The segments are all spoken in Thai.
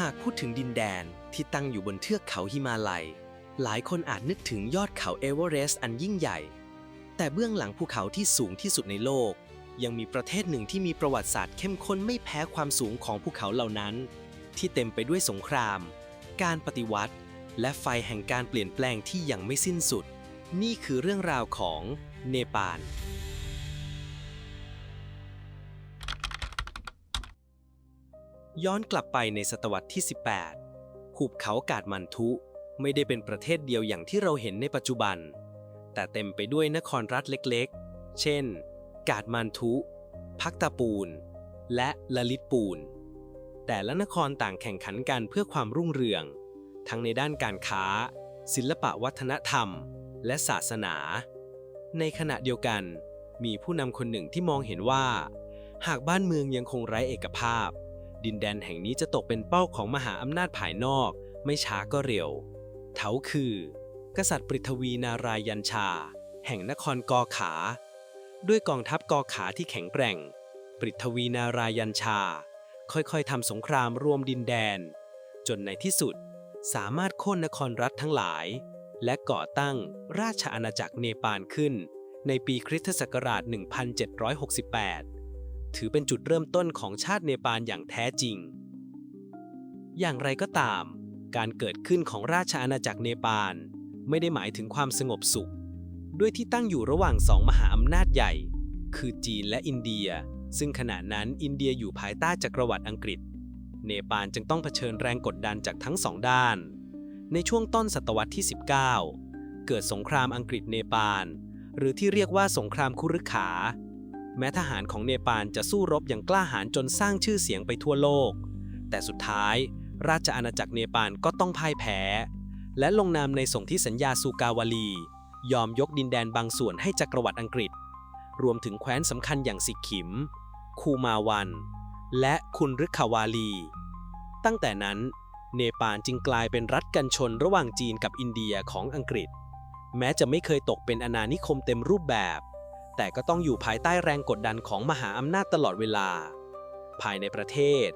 หากพูดถึงดินแดนที่ตั้งอยู่บนเทือกเขาหิมาลัย หลายคนอาจนึกถึงยอดเขาเอเวอเรสต์อันยิ่งใหญ่ แต่เบื้องหลังภูเขาที่สูงที่สุดในโลก ยังมีประเทศหนึ่งที่มีประวัติศาสตร์เข้มข้นไม่แพ้ความสูงของภูเขาเหล่านั้น ที่เต็มไปด้วยสงคราม การปฏิวัติ และไฟแห่งการเปลี่ยนแปลงที่ยังไม่สิ้นสุด นี่คือเรื่องราวของเนปาล ย้อนกลับไปในศตวรรษที่ 18 หุบเขากาดมันทุไม่ได้เป็นประเทศเดียวอย่างที่เราเห็นในปัจจุบัน แต่เต็มไปด้วยนครรัฐเล็กๆ เช่น กาดมันทุ พักตาปูน และละลิตปูน แต่ละนครต่างแข่งขันกันเพื่อความรุ่งเรือง ทั้งในด้านการค้า ศิลปะวัฒนธรรม และศาสนา ในขณะเดียวกัน มีผู้นำคนหนึ่งที่มองเห็นว่า หากบ้านเมืองยังคงไร้เอกภาพ ดินแดนแห่งนี้จะตกเป็นเป้าของมหาอำนาจภายนอก ไม่ช้าก็เร็วเขาคือ กษัตริย์ปริทวีนารายัญชา แห่งนครกอขา ด้วยกองทัพกอขาที่แข็งแกร่ง ปริทวีนารายัญชา ค่อยๆทำสงครามรวมดินแดน จนในที่สุดสามารถโค่นนครรัฐทั้งหลาย และก่อตั้งราชอาณาจักรเนปาลขึ้น ในปีคริสตศักราช 1768 ถือเป็นจุดเริ่มต้นของชาติเนปาลอย่างแท้จริง อย่างไรก็ตาม การเกิดขึ้นของราชอาณาจักรเนปาลไม่ได้หมายถึงความสงบสุข ด้วยที่ตั้งอยู่ระหว่างสองมหาอำนาจใหญ่ คือจีนและอินเดีย ซึ่งขณะนั้นอินเดียอยู่ภายใต้จักรวรรดิอังกฤษ เนปาลจึงต้องเผชิญแรงกดดันจากทั้งสองด้าน ในช่วงต้นศตวรรษที่ 19 เกิดสงครามอังกฤษเนปาล หรือที่เรียกว่าสงครามคุรึกขา แม้ทหารของเนปาลจะสู้รบอย่างกล้าหาญจนสร้างชื่อเสียงไปทั่วโลก แต่สุดท้ายราชอาณาจักรเนปาลก็ต้องพ่ายแพ้ และลงนามในสนธิสัญญาซูกาวลี ยอมยกดินแดนบางส่วนให้จักรวรรดิอังกฤษ รวมถึงแคว้นสำคัญอย่างสิกขิม คูมาวัน และคุณรึกขาวาลี ตั้งแต่นั้น เนปาลจึงกลายเป็นรัฐกันชนระหว่างจีนกับอินเดียของอังกฤษ แม้จะไม่เคยตกเป็นอาณานิคมเต็มรูปแบบ แต่ก็ต้องอยู่ภายใต้แรงกดดันของมหาอำนาจตลอดเวลา ภายในประเทศ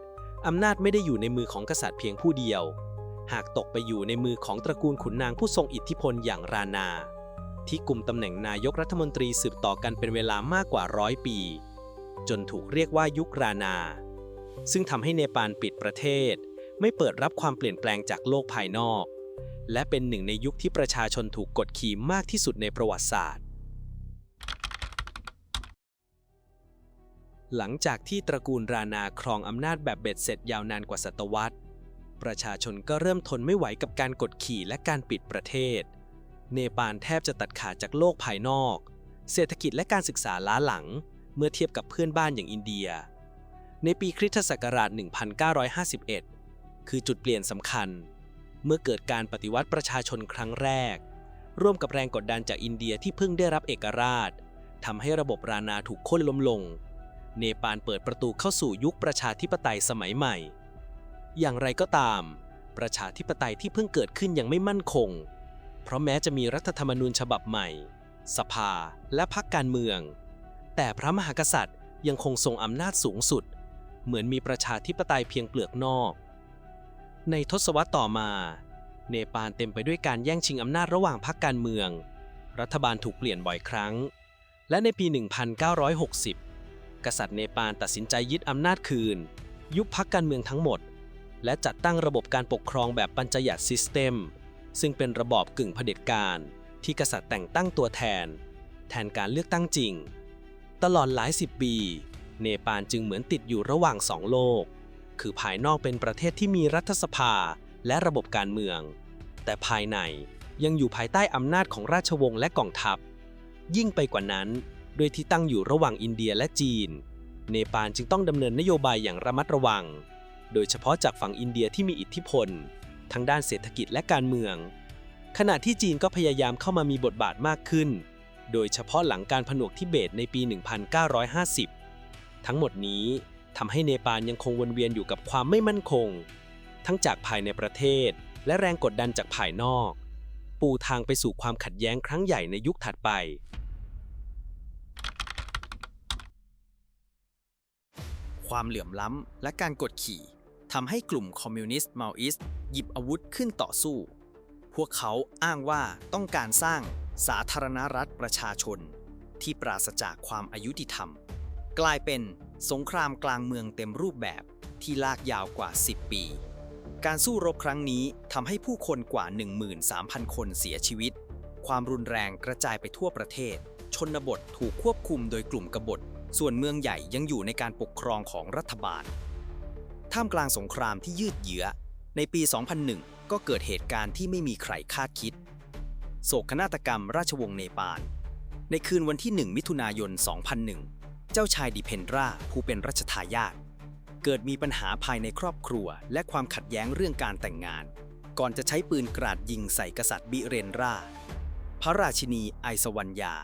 อำนาจไม่ได้อยู่ในมือของกษัตริย์เพียงผู้เดียว หากตกไปอยู่ในมือของตระกูลขุนนางผู้ทรงอิทธิพลอย่างรานา ที่กลุ่มตำแหน่งนายกรัฐมนตรีสืบต่อกันเป็นเวลามากกว่าร้อยปี จนถูกเรียกว่ายุครานา ซึ่งทำให้เนปาลปิดประเทศ ไม่เปิดรับความเปลี่ยนแปลงจากโลกภายนอก และเป็นหนึ่งในยุคที่ประชาชนถูกกดขี่มากที่สุดในประวัติศาสตร์ หลังจากที่ตระกูลรานาครองอำนาจแบบเบ็ดเสร็จยาวนานกว่าศตวรรษ ประชาชนก็เริ่มทนไม่ไหวกับการกดขี่และการปิดประเทศ เนปาลแทบจะตัดขาดจากโลกภายนอก เศรษฐกิจและการศึกษาล้าหลัง เมื่อเทียบกับเพื่อนบ้านอย่างอินเดีย ในปีคริสตศักราช 1951 คือจุดเปลี่ยนสำคัญ เมื่อเกิดการปฏิวัติประชาชนครั้งแรก ร่วมกับแรงกดดันจากอินเดียที่เพิ่งได้รับเอกราชทำให้ระบบรานาถูกโค่นล้มลง เนปาลเปิดประตูเข้าสู่ยุคประชาธิปไตยสมัยใหม่ อย่างไรก็ตาม ประชาธิปไตยที่เพิ่งเกิดขึ้นยังไม่มั่นคง เพราะแม้จะมีรัฐธรรมนูญฉบับใหม่ สภาและพรรคการเมือง แต่พระมหากษัตริย์ยังคงทรงอำนาจสูงสุด เหมือนมีประชาธิปไตยเพียงเปลือกนอก ในทศวรรษต่อมา เนปาลเต็มไปด้วยการแย่งชิงอำนาจระหว่างพรรคการเมือง รัฐบาลถูกเปลี่ยนบ่อยครั้ง และในปี 1960 กษัตริย์เนปาลตัดสินใจยึดอำนาจคืน ยุบพรรคการเมืองทั้งหมด และจัดตั้งระบบการปกครองแบบปัญจยัตซิสเต็มซึ่งเป็นระบอบกึ่งเผด็จการ ที่กษัตริย์แต่งตั้งตัวแทน แทนการเลือกตั้งจริง ตลอดหลายสิบปี เนปาลจึงเหมือนติดอยู่ระหว่างสองโลก คือภายนอกเป็นประเทศที่มีรัฐสภาและระบบการเมือง แต่ภายในยังอยู่ภายใต้อำนาจของราชวงศ์และกองทัพ ยิ่งไปกว่านั้น โดยที่ตั้งอยู่ระหว่างอินเดียและจีน เนปาลจึงต้องดำเนินนโยบายอย่างระมัดระวัง โดยเฉพาะจากฝั่งอินเดียที่มีอิทธิพล ทั้งด้านเศรษฐกิจและการเมือง ขณะที่จีนก็พยายามเข้ามามีบทบาทมากขึ้น โดยเฉพาะหลังการผนวกทิเบตในปี 1950 ทั้งหมดนี้ทำให้เนปาลยังคงวนเวียนอยู่กับความไม่มั่นคง ทั้งจากภายในประเทศ และแรงกดดันจากภายนอก ปูทางไปสู่ความขัดแย้งครั้งใหญ่ในยุคถัดไป ความเหลื่อมล้ำ และการกดขี่ทำให้กลุ่มคอมมิวนิสต์มาอิสหยิบอาวุธขึ้นต่อสู้ พวกเขาอ้างว่าต้องการสร้างสาธารณรัฐประชาชน ที่ปราศจากความอายุติธรรม กลายเป็นสงครามกลางเมืองเต็มรูปแบบที่ลากยาวกว่า 10 ปี การสู้รบครั้งนี้ทำให้ผู้คนกว่า 13,000 คนเสียชีวิต ความรุนแรงกระจายไปทั่วประเทศ ชนบทถูกควบคุมโดยกลุ่มกบฏ ส่วนเมืองใหญ่ยังอยู่ในการปกครองของรัฐบาล ท่ามกลางสงครามที่ยืดเยื้อ ในปี 2001 ก็เกิดเหตุการณ์ที่ไม่มีใครคาดคิด โศกนาฏกรรมราชวงศ์เนปาล ในคืนวันที่ 1 มิถุนายน 2001 เจ้าชายดิเพนราผู้เป็นรัชทายาทเกิดมีปัญหาภายในครอบครัว และความขัดแย้งเรื่องการแต่งงาน ก่อนจะใช้ปืนกราดยิงใส่กษัตริย์บิเรนรา พระราชินีไอสวรรยา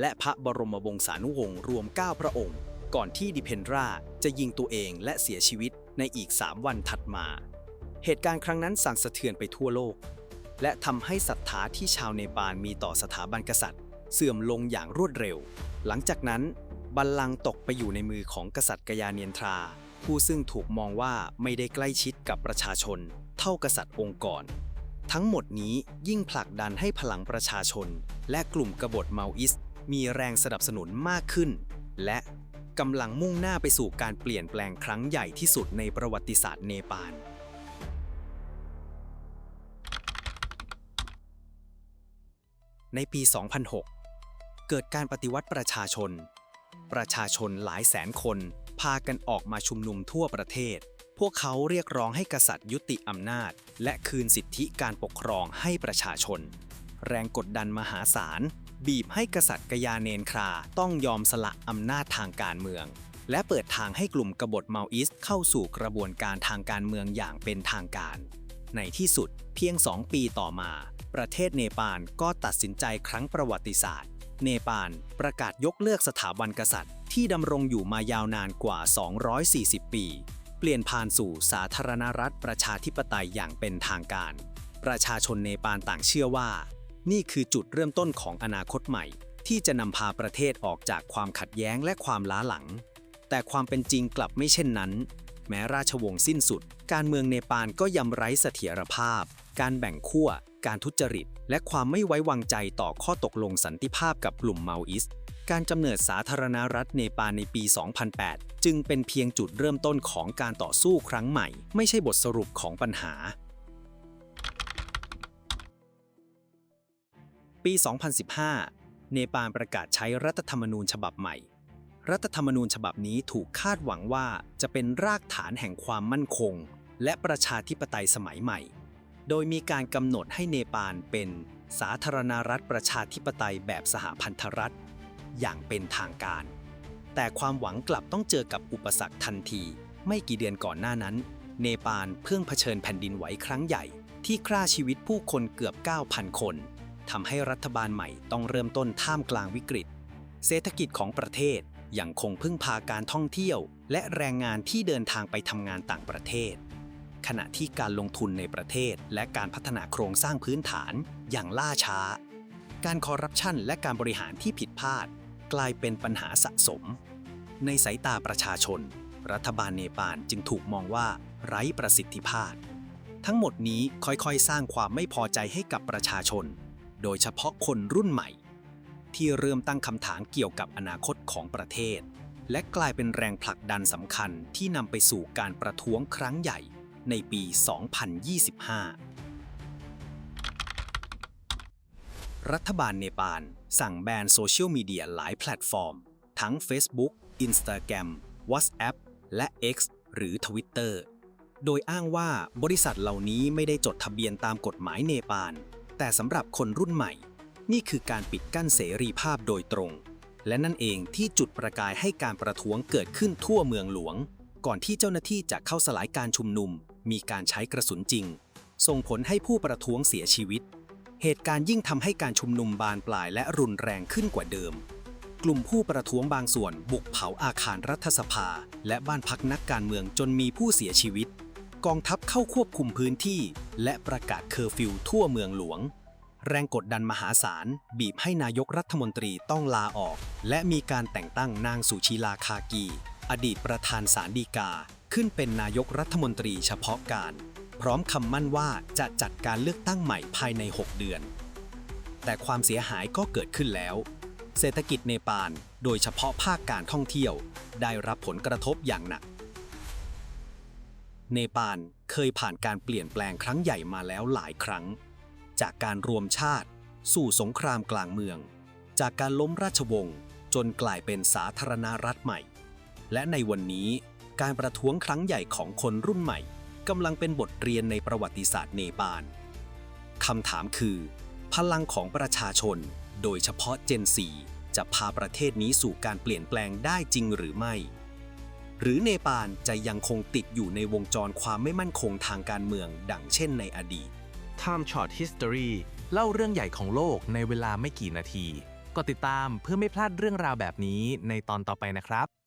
และพระบรมวงศานุวงศ์รวม 9 พระองค์ ก่อนที่ดิเพนราจะยิงตัวเองและเสียชีวิตในอีก 3 วันถัดมา เหตุการณ์ครั้งนั้นสั่นสะเทือนไปทั่วโลก และทำให้ศรัทธาที่ชาวเนปาลมีต่อสถาบันกษัตริย์ เสื่อมลงอย่างรวดเร็ว หลังจากนั้นบัลลังก์ตกไปอยู่ในมือของกษัตริย์กยาเนียนทรา ผู้ซึ่งถูกมองว่าไม่ได้ใกล้ชิดกับประชาชน เท่ากษัตริย์องค์กรทั้งหมดนี้ยิ่งผลักดันให้พลังประชาชน และกลุ่มกบฏเมาอิส มีแรงสนับสนุนมากขึ้น และกำลังมุ่งหน้าไปสู่การเปลี่ยนแปลงครั้งใหญ่ที่สุดในประวัติศาสตร์เนปาลในปี 2006 เกิดการปฏิวัติประชาชน ประชาชนหลายแสนคนพากันออกมาชุมนุมทั่วประเทศ พวกเขาเรียกร้องให้กษัตริย์ยุติอำนาจ และคืนสิทธิการปกครองให้ประชาชน แรงกดดันมหาศาล บีบให้กษัตริย์กยาเนนคราต้องยอมสละอำนาจทางการเมือง และเปิดทางให้กลุ่มกบฏเมาอิสเข้าสู่กระบวนการทางการเมืองอย่างเป็นทางการ ในที่สุดเพียงสองปีต่อมา ประเทศเนปาลก็ตัดสินใจครั้งประวัติศาสตร์ เนปาลประกาศยกเลิกสถาบันกษัตริย์ ที่ดำรงอยู่มายาวนานกว่า 240 ปี เปลี่ยนผ่านสู่สาธารณรัฐประชาธิปไตยอย่างเป็นทางการ ประชาชนเนปาลต่างเชื่อว่า นี่คือจุดเริ่มต้นของอนาคตใหม่ ที่จะนำพาประเทศออกจากความขัดแย้งและความล้าหลัง แต่ความเป็นจริงกลับไม่เช่นนั้น แม้ราชวงศ์สิ้นสุด การเมืองเนปาลก็ยำไร้เสถียรภาพ การแบ่งขั้ว การทุจริต และความไม่ไว้วางใจต่อข้อตกลงสันติภาพกับกลุ่มเมาอิสการกำเนิดสาธารณรัฐเนปาลในปี 2008 จึงเป็นเพียงจุดเริ่มต้นของการต่อสู้ครั้งใหม่ ไม่ใช่บทสรุปของปัญหา ปี 2015 เนปาลประกาศใช้รัฐธรรมนูญฉบับใหม่ รัฐธรรมนูญฉบับนี้ถูกคาดหวังว่าจะเป็นรากฐานแห่งความมั่นคง และประชาธิปไตยสมัยใหม่ โดยมีการกำหนดให้เนปาลเป็นสาธารณรัฐประชาธิปไตยแบบสหพันธรัฐ อย่างเป็นทางการ แต่ความหวังกลับต้องเจอกับอุปสรรคทันที ไม่กี่เดือนก่อนหน้านั้น เนปาลเพิ่งเผชิญแผ่นดินไหวครั้งใหญ่ ที่ฆ่าชีวิตผู้คนเกือบ 9,000 คน ทำให้รัฐบาลใหม่ต้องเริ่มต้นท่ามกลางวิกฤต เศรษฐกิจของประเทศยังคงพึ่งพาการท่องเที่ยว และแรงงานที่เดินทางไปทำงานต่างประเทศ ขณะที่การลงทุนในประเทศและการพัฒนาโครงสร้างพื้นฐานอย่างล่าช้า การคอร์รัปชันและการบริหารที่ผิดพลาด กลายเป็นปัญหาสะสม ในสายตาประชาชน รัฐบาลเนปาลจึงถูกมองว่าไร้ประสิทธิภาพ ทั้งหมดนี้ค่อยๆ สร้างความไม่พอใจให้กับประชาชน โดยเฉพาะคนรุ่นใหม่ ที่เริ่มตั้งคำถามเกี่ยวกับอนาคตของประเทศ และกลายเป็นแรงผลักดันสำคัญที่นำไปสู่การประท้วงครั้งใหญ่ในปี 2025 รัฐบาลเนปาลสั่งแบนโซเชียลมีเดียหลายแพลตฟอร์ม ทั้ง Facebook, Instagram, WhatsApp และ X หรือ Twitter โดยอ้างว่าบริษัทเหล่านี้ไม่ได้จดทะเบียนตามกฎหมายเนปาล แต่สำหรับคนรุ่นใหม่ นี่คือการปิดกั้นเสรีภาพโดยตรง และนั่นเองที่จุดประกายให้การประท้วงเกิดขึ้นทั่วเมืองหลวง ก่อนที่เจ้าหน้าที่จะเข้าสลายการชุมนุม มีการใช้กระสุนจริง ส่งผลให้ผู้ประท้วงเสียชีวิต เหตุการณ์ยิ่งทำให้การชุมนุมบานปลายและรุนแรงขึ้นกว่าเดิม กลุ่มผู้ประท้วงบางส่วนบุกเผาอาคารรัฐสภา และบ้านพักนักการเมืองจนมีผู้เสียชีวิต กองทัพเข้าควบคุมพื้นที่ และประกาศเคอร์ฟิวทั่วเมืองหลวง แรงกดดันมหาศาล บีบให้นายกรัฐมนตรีต้องลาออก และมีการแต่งตั้งนางสุชีลาคากี อดีตประธานศาลฎีกาขึ้นขึ้นเป็นนายกรัฐมนตรีเฉพาะการ พร้อมคำมั่นว่าจะจัดการเลือกตั้งใหม่ภายใน 6 เดือน แต่ความเสียหายก็เกิดขึ้นแล้ว เศรษฐกิจเนปาล โดยเฉพาะภาคการท่องเที่ยว ได้รับผลกระทบอย่างหนัก เนปาลเคยผ่านการเปลี่ยนแปลงครั้งใหญ่มาแล้วหลายครั้ง จากการรวมชาติ สู่สงครามกลางเมือง จากการล้มราชวงศ์จนกลายเป็นสาธารณรัฐใหม่ และในวันนี้การประท้วงครั้งใหญ่ของคนรุ่นใหม่กำลังเป็นบทเรียนในประวัติศาสตร์เนปาลคำถามคือ พลังของประชาชน โดยเฉพาะเจนซีจะพาประเทศนี้สู่การเปลี่ยนแปลงได้จริงหรือไม่ หรือเนปาลจะยังคงติดอยู่ในวงจรความไม่มั่นคงทางการเมือง ดังเช่นในอดีต Time Short History เล่าเรื่องใหญ่ของโลกในเวลาไม่กี่นาที ก็ติดตามเพื่อไม่พลาดเรื่องราวแบบนี้ในตอนต่อไปนะครับ